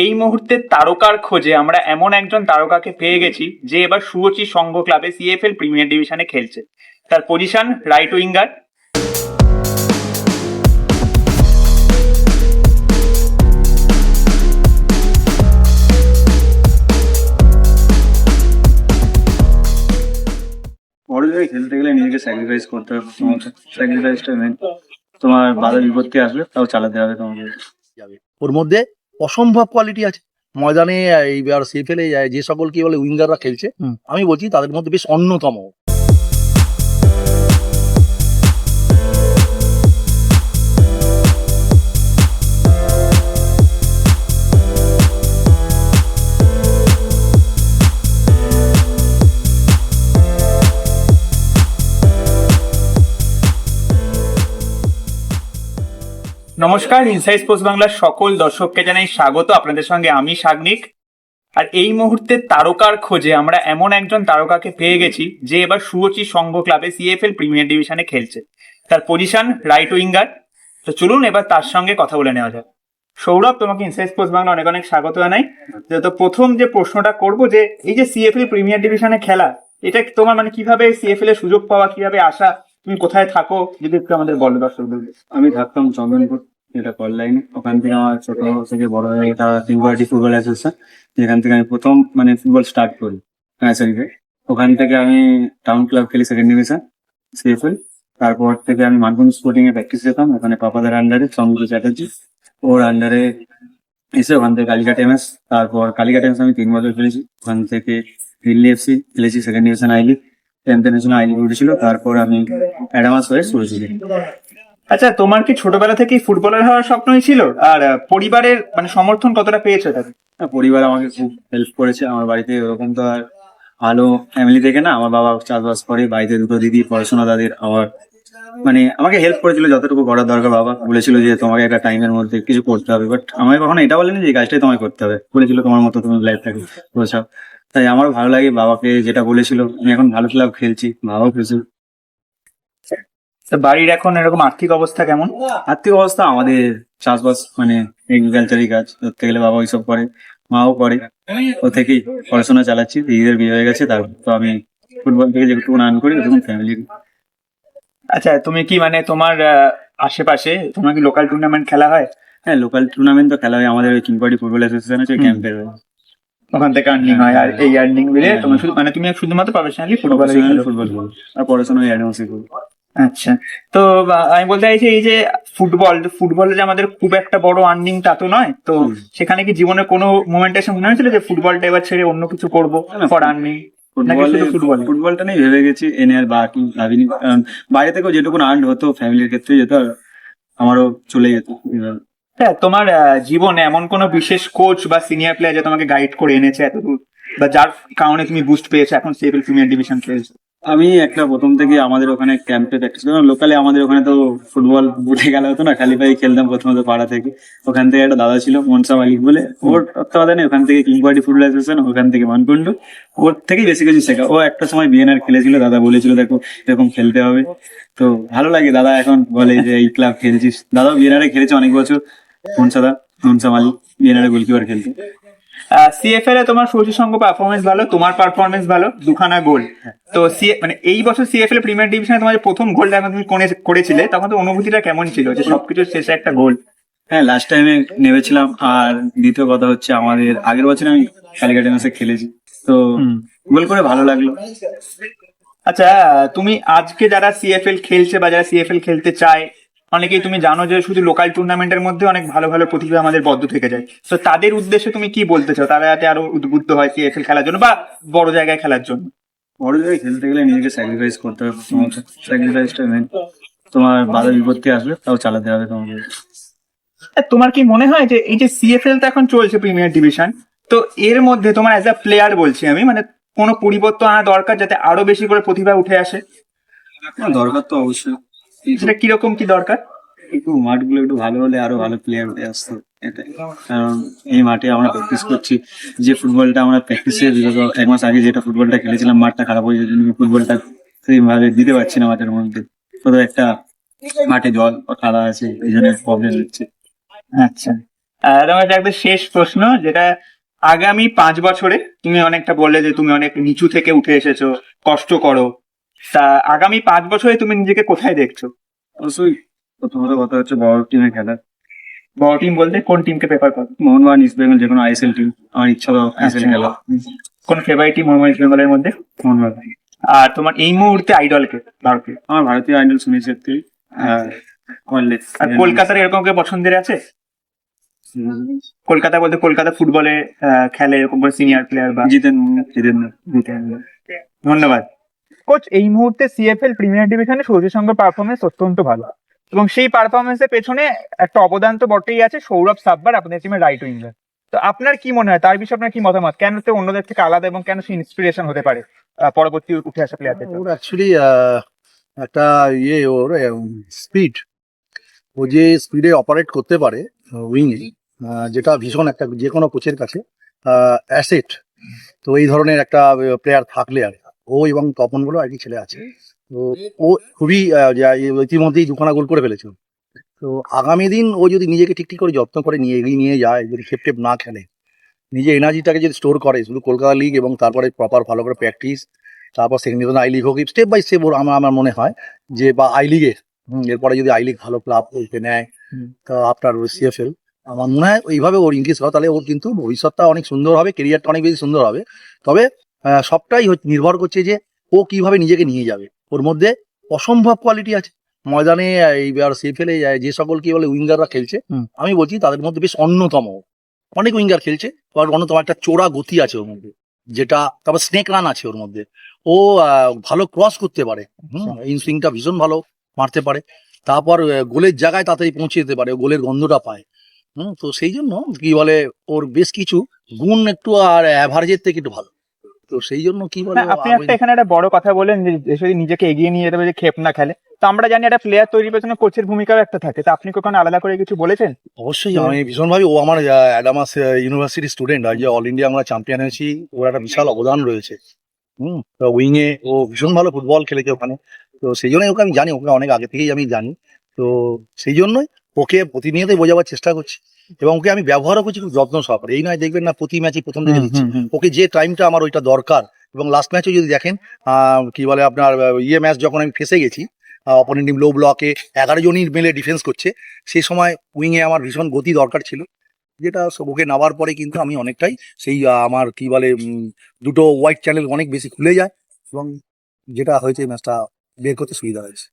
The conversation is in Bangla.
এই মুহূর্তে তারকার খোঁজে আমরা এমন একজন তারকাকে পেয়ে গেছি যে এবার সুরচি সংঘ ক্লাবে সিএফএল প্রিমিয়ার ডিভিশনে খেলছে। তার পজিশন রাইট উইঙ্গার বড় জায়গায় খেলতে গেলে নিজেকে স্যাক্রিফাইস করতে হবে। তোমার স্যাক্রিফাইসটা মেন তোমার বাধা বিপত্তি আসবে তাও চালাতে হবে তোমাকে। ওর মধ্যে অসম্ভব কোয়ালিটি আছে ময়দানে এইবার যায় যে সকল কি বলে উইঙ্গাররা খেলছে। আমি বলছি তাদের মধ্যে বেশ অন্যতম নমস্কার ইনসাইড স্পোর্টস বাংলার সকল দর্শককে জানাই স্বাগত। আপনাদের সঙ্গে আমি সাগনিক। আর এই মুহূর্তে তারকার খোঁজে আমরা এমন একজন তারকাকে পেয়ে গেছি, যে এবার সুরচি সংঘ ক্লাবে সিএফএল প্রিমিয়ার ডিভিশনে খেলছে। তার পজিশন রাইট উইঙ্গার তো চলুন এবার তার সঙ্গে কথা বলে নেওয়া যাক। সৌরভ, তোমাকে ইনসাইড স্পোর্টস বাংলা অনেক অনেক স্বাগত জানাই। তো প্রথম যে প্রশ্নটা করব যে, এই যে সিএফএল প্রিমিয়ার ডিভিশনে খেলা, এটা তোমার মানে কীভাবে সিএফএল এর সুযোগ পাওয়া, কীভাবে আসা? তুমি কোথায় থাকো? যদি একটু আমাদের বলো দর্শকদের। আমি থাকতাম চন্দনপুর যেটা কল লাইনে ওখান থেকে আমার ছোট থেকে বড় হয়ে এটা তিনগুয়াহাটি ফুটবল অ্যাসোসিয়েশন যেখান থেকে আমি প্রথম মানে ফুটবল স্টার্ট করি নার্সারিতে ওখান থেকে আমি টাউন ক্লাব খেলি সেকেন্ড ডিভিশন সিএফএল তারপর থেকে আমি মানকুন স্পোর্টিং এ প্র্যাকটিস যেতাম ওখানে পাপাদের আন্ডারে চন্দ্র চ্যাটার্জি। ওর আন্ডারে এসে ওখান থেকে কালিকা টেমেস তারপর কালিকা টেমেস আমি তিন বছর খেলেছি। ওখান থেকে দিল্লি এফসি খেলেছি second division I League international I League উঠেছিল। তারপর আমি অ্যাডামাস হয়ে শুরু আচ্ছা তোমার কি ছোটবেলা থেকেই ফুটবলার হওয়ার স্বপ্নই ছিল? আর পরিবারের মানে সমর্থন কতটা পেয়েছ হ্যাঁ, পরিবার আমাকে খুব হেল্প করেছে। আমার বাড়িতে ওরকম তো আর ভালো ফ্যামিলি থেকে না আমার বাবা চাষবাস করে বাড়িতে দুটো দিদি পড়াশোনা তাদের আমার মানে আমাকে হেল্প করেছিল যতটুকু করার দরকার। বাবা বলেছিল যে তোমাকে একটা টাইমের মধ্যে কিছু করতে হবে। বাট আমাকে কখনো এটা বলেনি যে কাজটাই তোমায় করতে হবে। বলেছিল তোমার মতো তুমি লাইফ থাকে বোঝাও। তাই আমারও ভালো লাগে। বাবাকে যেটা বলেছিল আমি এখন ভালো ক্লাব খেলছি। বাবাও খেলছে তো বাড়ির এখন এরকম আর্থিক অবস্থা কেমন? আর্থিক অবস্থা আমাদের চাষবাস মানে এগ্রিকালচারই কাজ। ধরতে গেলে বাবা ওইসব করে মাও করে। ও থেকেই পড়াশোনা চালাচ্ছি দিদিদের বিয়ে হয়ে গেছে তারপর তো আমি ফুটবল থেকে যেটুকু আর্ন করি ওটুকু ফ্যামিলি আচ্ছা তুমি কি মানে তোমার আশেপাশে তোমার কি লোকাল টুর্নামেন্ট খেলা হয়? হ্যাঁ লোকাল টুর্নামেন্ট তো খেলা হয় আমাদের ওই কিংপাটি ফুটবল অ্যাসোসিয়েশন আছে ক্যাম্পের ওখান থেকে আর্নিং হয় আর এই আর্নিং মিলে। তোমার শুধু মানে তুমি শুধুমাত্র প্রফেশনালি ফুটবল ফুটবল আর পড়াশোনা অ্যাডভান্সই করি। আচ্ছা। তো আমি বলতে চাইছি এই যে ফুটবল ফুটবলে যে আমাদের খুব একটা বড় আর্নিং তা তো নয়। তো সেখানে কি জীবনে কোনো মোমেন্ট এসে মনে হয়েছিল যে ফুটবলটা এবার ছেড়ে অন্য কিছু করব ফর আর্নিং? ফুটবলটা নিয়ে ভেবে গেছি এনে আর বাকি ভাবিনি। বাইরে থেকেও যেটুকু আর্ন হতো ফ্যামিলির ক্ষেত্রে যেত আমারও চলে যেত। হ্যাঁ তোমার জীবনে এমন কোনো বিশেষ কোচ বা সিনিয়র প্লেয়ার যে তোমাকে গাইড করে এনেছে এতদূর? বা যার কারণে তুমি বুস্ট পেয়েছ এখন সিএফএল প্রিমিয়ার ডিভিশন খেলছো? আমি একটা প্রথম থেকে আমাদের ওখানে ক্যাম্পে প্র্যাকটিস করতাম লোকালে আমাদের ওখানে তো ফুটবল উঠে গেল হতো না, খালি পায়ে খেলতাম প্রথমত পাড়া থেকে। ওখান থেকে একটা দাদা ছিল, মনসা মালিক বলে। ওর তত্ত্বাবধানে ওখান থেকে কিংবাড়ি ফুটবল অ্যাসোসিয়েশন ওখান থেকে মানকুন্ডু ওর থেকেই বেশি কিছু শেখা। ও একটা সময় বিএনআর খেলেছিল, দাদা বলেছিল, দেখো, এরকম খেলতে হবে। তো ভালো লাগে, দাদা এখন বলে যে, এই ক্লাব খেলছিস। দাদাও বিএনআর খেলেছে অনেক বছর মনসা দা মনসা মালিক বিএনআর গোলকিপার খেলতে। সিএফএল এ তোমার সূচি সঙ্গ পারফরমেন্স ভালো তোমার পারফরমেন্স ভালো দুখানা গোল তো সি মানে এই বছর সিএফএল প্রিমিয়ার ডিভিশনে তোমার প্রথম গোলটা যখন তুমি করে- করেছিলে তখন তো অনুভূতিটা কেমন ছিল যে সবকিছু শেষে একটা গোল হ্যাঁ লাস্ট টাইমে নেমেছিলাম আর দ্বিতীয় কথা হচ্ছে আমাদের আগের বছর আমি কালিকা টেনিসে খেলেছি। তো গোল করে ভালো লাগল। আচ্ছা তুমি আজকে যারা সিএফএল খেলছে বা যারা সিএফএল খেলতে চায় অনেকেই তুমি জানো যে শুধু লোকাল টুর্নামেন্টের মধ্যে অনেক ভালো ভালো প্রতিভা আমাদের বদ্ধ থেকে যায়। তো তাদের উদ্দেশ্যে তুমি কি বলতে চাও? তারা যাতে আরও উদ্বুদ্ধ হয় সিএফএল খেলার জন্য বা বড় জায়গায় খেলার জন্য? বড় জায়গায় খেলতে গেলে নিজেকে স্যাক্রিফাইস করতে হবে। তোমার স্যাক্রিফাইসটা মেন তোমার বাধা বিপত্তি আসবে তাও চালাতে হবে তোমাকে। তোমার কি মনে হয় যে এই যে সিএফএল তো এখন চলছে প্রিমিয়ার ডিভিশন তো এর মধ্যে তোমার অ্যাজ আ প্লেয়ার বলছি আমি মানে কোনো পরিবর্তন আনা দরকার যাতে আরও বেশি করে প্রতিভা উঠে আসে? দরকার তো অবশ্যই। সেটা কীরকম কি দরকার? একটু মাঠগুলো একটু ভালো হলে আরও ভালো প্লেয়ার উঠে আসতো এটাই। কারণ এই মাঠে আমরা প্র্যাকটিস করছি যে ফুটবলটা আমরা প্র্যাকটিসে বিগত এক মাস আগে যেটা ফুটবলটা খেলেছিলাম মাঠটা খারাপ হয়ে যেত ফুটবলটা সেইভাবে দিতে পারছি না মাঠের মধ্যে। তো একটা মাঠে জল খাড়া আছে এই জন্য প্রবলেম হচ্ছে। আচ্ছা। আর তোমার কাছে একটা শেষ প্রশ্ন যেটা আগামী পাঁচ বছরে তুমি অনেকটা বললে যে তুমি অনেক নিচু থেকে উঠে এসেছ কষ্ট করো তা আগামী পাঁচ বছরে তুমি নিজেকে কোথায় দেখছ? অবশ্যই। প্রথমত কথা হচ্ছে বড় টিমে খেলা। বড় টিম বলতে কোন টিমকে প্রেফার করো? মোহনবাগান ইস্ট বেঙ্গল যে কোনো আইএসএল টিম আমার ইচ্ছা আইএসএল খেলা। কোন ফেভারিট টিম মোহাম্মদ বেঙ্গলের মধ্যে? মোহনবাগান। আর তোমার এই মুহূর্তে আইডলকে ভারতীয়? আমার ভারতীয় আইডল সুনীল ছেত্রী আর আর কলকাতার এরকম কেউ পছন্দের আছে? কলকাতা বলতে কলকাতা ফুটবলে খেলে এরকম সিনিয়র প্লেয়ার বা জিতেন জিতেন ধন্যবাদ। কোচ এই মুহূর্তে সিএফএল প্রিমিয়ার ডিভিশনে সূর্যের সঙ্গে পারফরমেন্স অত্যন্ত ভালো। এবং সেই পারফরমেন্সের পেছনে একটা অবদান তো বটেই আছে সৌরভ সাব্বার, আপনাদের টিমের রাইট উইঙ্গার তো আপনার কি মনে হয়? তার বিষয়ে আপনার কি মতামত? কেন সে অন্যদের থেকে আলাদা এবং কেন সে ইন্সপিরেশন হতে পারে পরবর্তী উঠে আসা প্লেয়ারদের ওর অ্যাকচুয়ালি একটা ইয়ে ওর স্পিড ও যে স্পিডে অপারেট করতে পারে উইংয়ে যেটা ভীষণ একটা যে কোনো কোচের কাছে অ্যাসেট তো এই ধরনের একটা প্লেয়ার থাকলে আর ও এবং তপন বলে আর কি ছেলে আছে। তো ও খুবই ইতিমধ্যেই দুখানা গোল করে ফেলেছে তো আগামী দিন ও যদি নিজেকে ঠিক ঠিক করে যত্ন করে নিয়ে এগিয়ে নিয়ে যায় যদি খেপ টেপ না খেলে নিজে এনার্জিটাকে যদি স্টোর করে শুধু কলকাতা লিগ এবং তারপরে প্রপার ভালো করে প্র্যাকটিস তারপর সেকেন্ড ডিভিশন আই লিগ হোক স্টেপ বাই স্টেপ ওর আমার আমার মনে হয় যে বা আই লিগে এরপরে যদি আই লিগ ভালো ক্লাব উঠে নেয়। তো আফটার সিএফএল আমার মনে হয় ওইভাবে ওর ইনক্রিজ হয় তাহলে ওর কিন্তু ভবিষ্যৎটা অনেক সুন্দর হবে কেরিয়ারটা অনেক বেশি সুন্দর হবে। তবে সবটাই হচ্ছে- নির্ভর করছে যে ও কীভাবে নিজেকে নিয়ে যাবে। ওর মধ্যে অসম্ভব কোয়ালিটি আছে। ময়দানে এইবার সিএফএলে যে সকল কি বলে উইঙ্গাররা খেলছে। আমি বলছি তাদের মধ্যে বেশ অন্যতম। অনেক উইঙ্গার খেলছে আর অন্যতম একটা চোরা গতি আছে ওর মধ্যে যেটা তারপর স্নেক রান আছে ওর মধ্যে। ও ভালো ক্রস করতে পারে। ইনসুইংটা ভীষণ ভালো মারতে পারে। তারপর গোলের জায়গায় তাড়াতাড়ি পৌঁছে যেতে পারে ও গোলের গন্ধটা পায়। হুম তো সেই জন্য কি বলে ওর বেশ কিছু গুণ একটু আর অ্যাভারেজের থেকে একটু ভালো। তো সেই জন্য কি বলে হ্যাঁ, আপনি একটা এখানে একটা বড় কথা বলেন যে যদি নিজেকে এগিয়ে নিয়ে যেতে যে খেপ না খেলে। তো আমরা জানি একটা প্লেয়ার তৈরির পেছনে কোচের ভূমিকাও একটা থাকে। তো আপনি কখনো আলাদা করে কিছু বলেছেন? অবশ্যই আমি ভীষণভাবে ও আমার অ্যাডামাস ইউনিভার্সিটির স্টুডেন্ট আর যে অল ইন্ডিয়া আমরা চ্যাম্পিয়ন হয়েছি ওর একটা বিশাল অবদান রয়েছে। হুম তো উইংয়ে ও ভীষণ ভালো ফুটবল খেলেছে ওখানে। তো সেই জন্যই ওকে আমি জানি ওকে অনেক আগে থেকেই আমি জানি। তো সেই জন্যই ওকে প্রতিনিয়তই বোঝাবার চেষ্টা করছি। এবং ওকে আমি ব্যবহারও করছি খুব যত্ন সহকারে। এই নয় দেখবেন না প্রতি ম্যাচে প্রথম দিকে দিচ্ছি। ওকে যে টাইমটা আমার ওইটা দরকার এবং লাস্ট ম্যাচে যদি দেখেন কি বলে আপনার ইয়ে ম্যাচ যখন আমি ফেসে গেছি অপোনেন্ট টিম লো ব্লকে এগারো জনই মেলে ডিফেন্স করছে সেই সময় উইংয়ে আমার ভীষণ গতি দরকার ছিল যেটা ওকে নেওয়ার পরে কিন্তু আমি অনেকটাই সেই আমার কি বলে দুটো হোয়াইট চ্যানেল অনেক বেশি খুলে যায় এবং যেটা হয়েছে ম্যাচটা বের করতে সুবিধা হয়েছে।